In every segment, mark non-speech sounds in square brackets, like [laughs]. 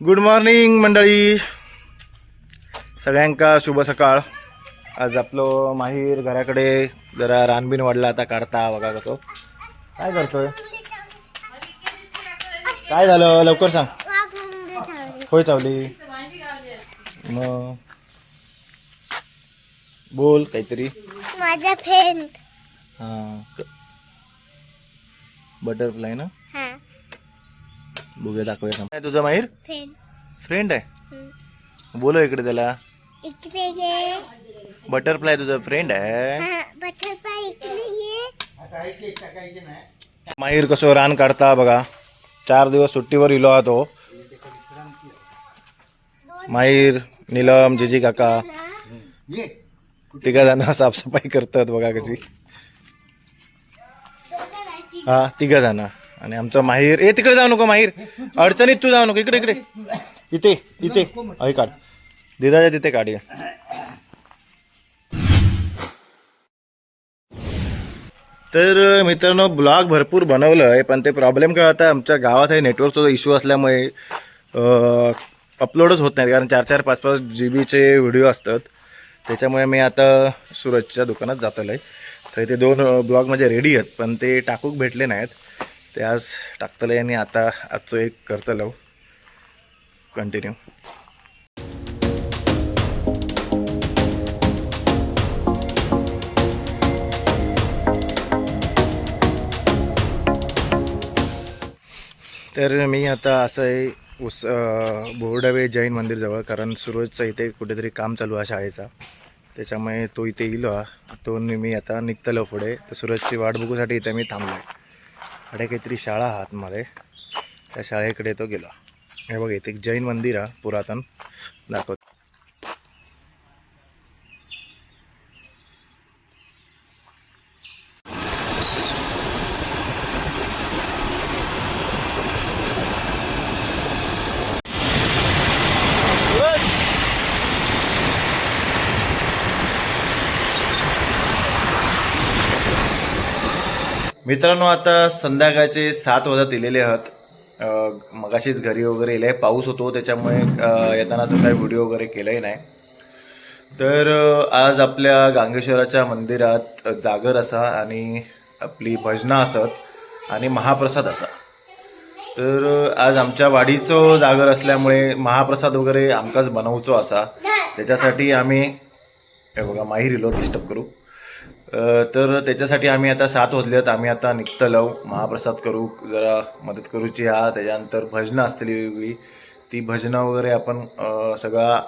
Good morning मंडळी. सगळ्यांका शुभ सकाळ. आज आपलं माहीर घराकडे जरा रानबीन वाढला आता काढता बघा कसं काय करतोय? काय झालं? लवकर सांग. होय चावली. मग बोल काहीतरी. माझा फ्रेंड हां. बटरफ्लाय ना? हा. बघूया दाखवूया. काय तुझा माहीर? फ्रेंड फ्रेंड आहे? बोलो इकडे त्याला. इकडे ये. बटरफ्लाय तुझा फ्रेंड आहे. हा बटरफ्लाय इकडे ये. माहीर कसं रान काढता बघा. चार दिवस सुट्टीवर इलो हा तो. माहीर नीलम जिजी काका. तिघा जण साफसफाई करतात बघा कशी. हा तिघा जण. आणि आमचं माहीर ए तिकडे जाऊ नको माहीर. अडचणीत तू जाऊ नको. इकडे इकडे. इथे इथे. अय काढ. दिदाच्या तिथे काढ तर मित्रांनो ब्लॉग भरपूर बनवलं आहे पण ते प्रॉब्लेम काय होता आमच्या गावात हे नेटवर्कचा इश्यू असल्यामुळे अपलोडच होत नाही कारण चार चार पाच पाच जी बीचे व्हिडिओ असतात. त्याच्यामुळे मी आता सूरजच्या दुकानात जातलं आहे तर ते दोन ब्लॉग माझे रेडी आहेत पण ते टाकूक भेटले नाहीत. ते आज टाकतलं आणि आता आजचं एक करतलं कंटिन्यू हो. तर मी आता असं आहे उस बोर्डावे जैन मंदिरजवळ कारण सुरतचं इथे कुठेतरी काम चालू आहे शाळेचा. त्याच्यामुळे तो इथे येलो हा. तो मी आता निघतलो पुढे. तर सूरजची वाट बघूसाठी इथे मी थांबलो आहे अडे काहीतरी शाळा आतमध्ये. त्या शाळेकडे तो गेला. हे बघ इथे एक जैन मंदिर आहे पुरातन दाखवतो. मित्रांनो आता संध्याकाळचे सात वाजत दिलेले आहात. मगाशीच घरी वगैरे येले पाऊस होतो त्याच्यामुळे येताना जो काही व्हिडिओ वगैरे केलाही नाही. तर आज आपल्या गांगेश्वराच्या मंदिरात जागर असा आणि आपली भजनं असत आणि महाप्रसाद असा. तर आज आमच्या वाडीचं जागर असल्यामुळे महाप्रसाद वगैरे आमकाच बनवचो असा. त्याच्यासाठी आम्ही हे बघा माहीर इलो डिस्टर्ब करू. तर त्याच्यासाठी आम्ही आता सात वाजल्यात आम्ही आता निघतलो. महाप्रसाद करू जरा मदत करूची हा. त्याच्यानंतर भजनं असतली वेगवेगळी. ती भजनं वगैरे आपण सगळा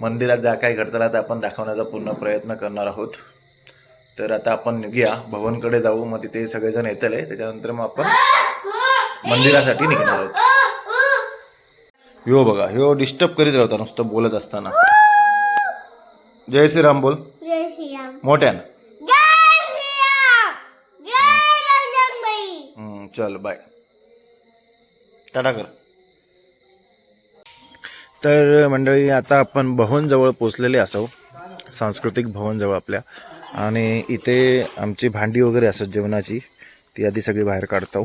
मंदिरात ज्या काही घडताला ते आपण दाखवण्याचा पूर्ण प्रयत्न करणार आहोत. तर आता आपण निघूया. भवनकडे जाऊ. मग तिथे सगळेजण येतले. त्याच्यानंतर मग आपण मंदिरासाठी निघणार आहोत. ह्यो बघा ह्यो डिस्टर्ब करीत राहता नुसतं बोलत असताना. जय श्रीराम बोल. मोठ्यानं. चल बाय टाटा कर. तर मंडळी आता आपण भवनजवळ पोचलेले असो. सांस्कृतिक भवनजवळ आपल्या. आणि इथे आमची भांडी वगैरे असत जेवणाची ती आधी सगळी बाहेर काढतो.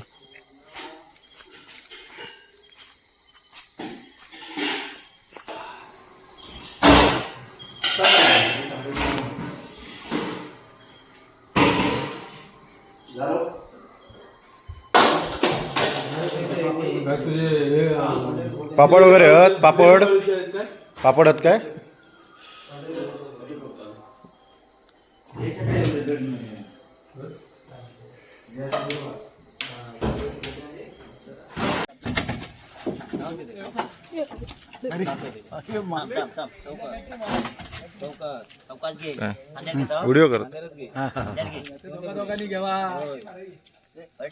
पापड वगैरे आहेत पापड. पापड आहेत काय? काय? व्हिडिओ करत.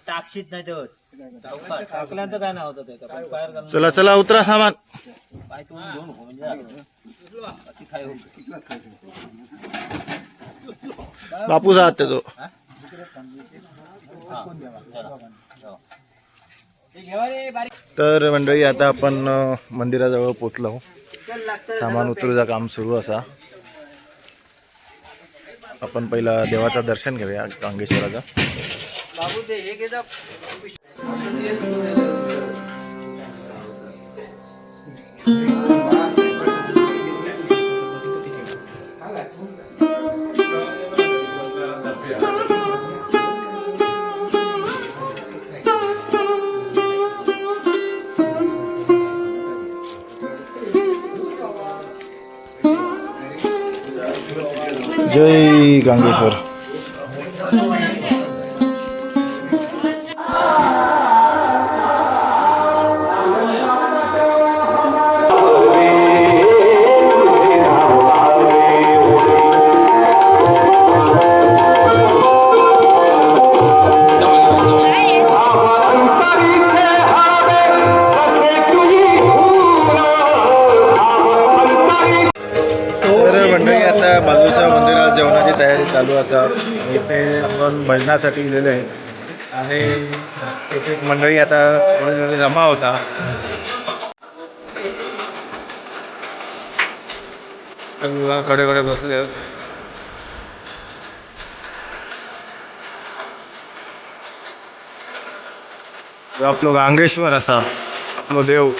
टाकशीत नाही तर. टाकल्यानंतर काय नाव होतं त्याचं? पण बाहेर घालून चला चला उतरा सामान. पाय तुम्ही घेऊन हो म्हणजे झालं. काय? बापूस आहात त्याचो. तर मंडळी आता आपण अ, मंदिराजवळ पोचलो सामान उतरूचा काम सुरू असा. आपण पहिला देवाचं दर्शन घेऊया गांगेश्वराचं. बाबू ते हे घेता जय गांगेश्वर चालू असा. इथे आपण भजनासाठी गेलेले आहे. आणि एक एक मंडळी आता थोडी जमा होता. कडे कडे बसले. आपलो गांगेश्वर असा. आपलो देव.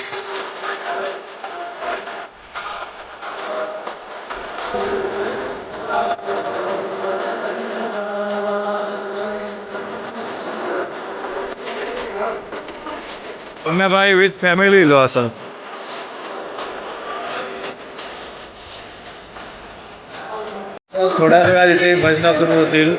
भाई विथ फॅमिली इलो असं. थोड्या वेळात इथे भजनं सुरू होतील.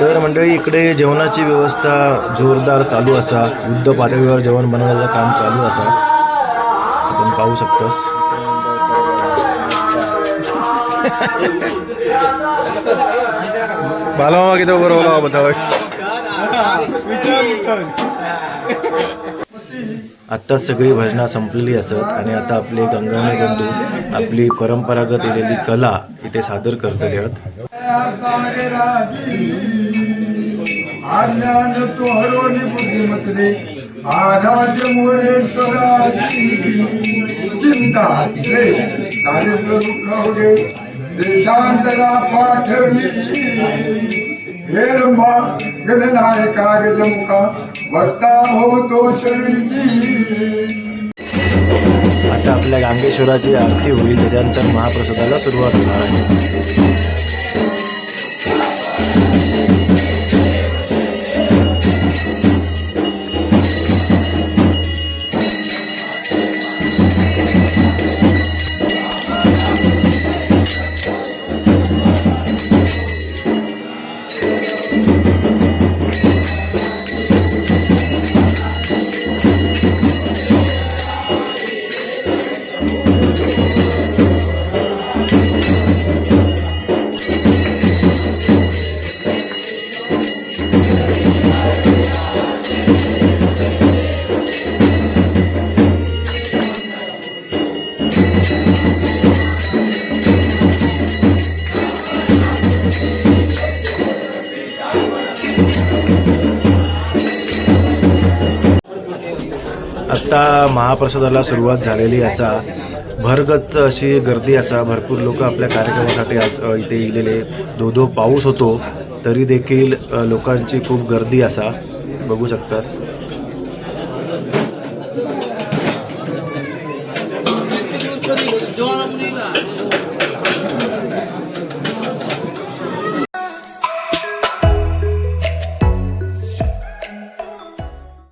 तर मंडळी इकडे जेवणाची व्यवस्था जोरदार चालू असा. युद्ध पातळीवर जेवण बनवण्याचं काम चालू असा. आपण पाहू शकतोस. [laughs] बालामा किती बरोबर बताव आत्ताच सगळी भजना संपलेली असत आणि आता आपले गंगाने बंधू आपली परंपरागत केलेली कला इथे सादर करतले आहेत अज्ञान तो हरोली बुद्धिमत रे आराज मोरेश्वराची चिंता रे दारिद्र्य दुःख रे देशांतरा पाठवी। हेरंबा गणनायका गजमुखा भक्ता हो तो शरीरी आता आपल्या गांगेश्वराची आरती होईल त्याच्यानंतर महाप्रसादाला सुरुवात होणार आहे. आता महाप्रसादाला सुरुवात झालेली असा भरगच्च अशी गर्दी असा भरपूर लोक आपल्या कार्यक्रमासाठी आज इथे येलेले दो दो पाऊस होतो तरी देखील लोकांची खूप गर्दी असा. बघू शकतास.